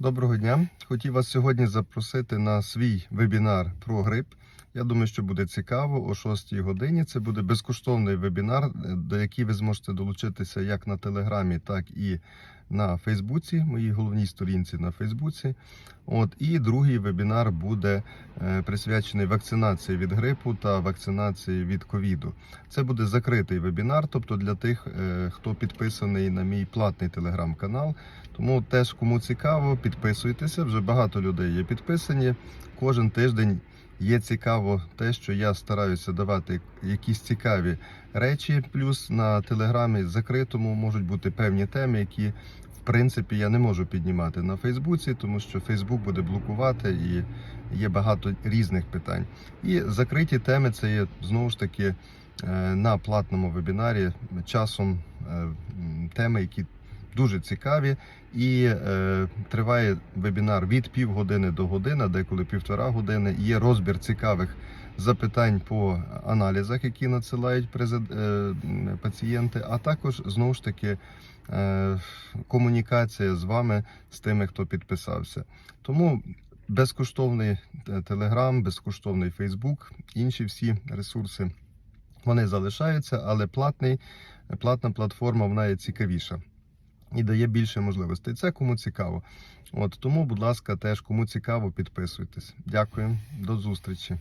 Доброго дня. Хотів вас сьогодні запросити на свій вебінар про грип. Я думаю, що буде цікаво о 6 годині. Це буде безкоштовний вебінар, до який ви зможете долучитися як на Телеграмі, так і на Фейсбуці, моїй головній сторінці на Фейсбуці. От і другий вебінар буде е, присвячений вакцинації від грипу та вакцинації від ковіду. Це буде закритий вебінар, тобто для тих, е, хто підписаний на мій платний телеграм-канал. Тому теж кому цікаво, підписуйтеся. Вже багато людей є підписані. Кожен тиждень є цікаво те, що я стараюся давати якісь цікаві речі. Плюс на телеграмі закритому можуть бути певні теми, які в принципі я не можу піднімати на Фейсбуці, тому що Фейсбук буде блокувати і є багато різних питань. І закриті теми це є знову ж таки е, на платному вебінарі часом е, теми, які дуже цікаві. І е, триває вебінар від півгодини до години, деколи півтора години. Є розбір цікавих запитань по аналізах, які надсилають е, пацієнти, а також знову ж таки е, комунікація з вами, з тими, хто підписався. Тому безкоштовний Телеграм, безкоштовний Фейсбук, інші всі ресурси. Вони залишаються, але платний, платна платформа вона є цікавіша і дає більше можливостей. Це кому цікаво. От тому, будь ласка, теж кому цікаво, підписуйтесь. Дякую, до зустрічі.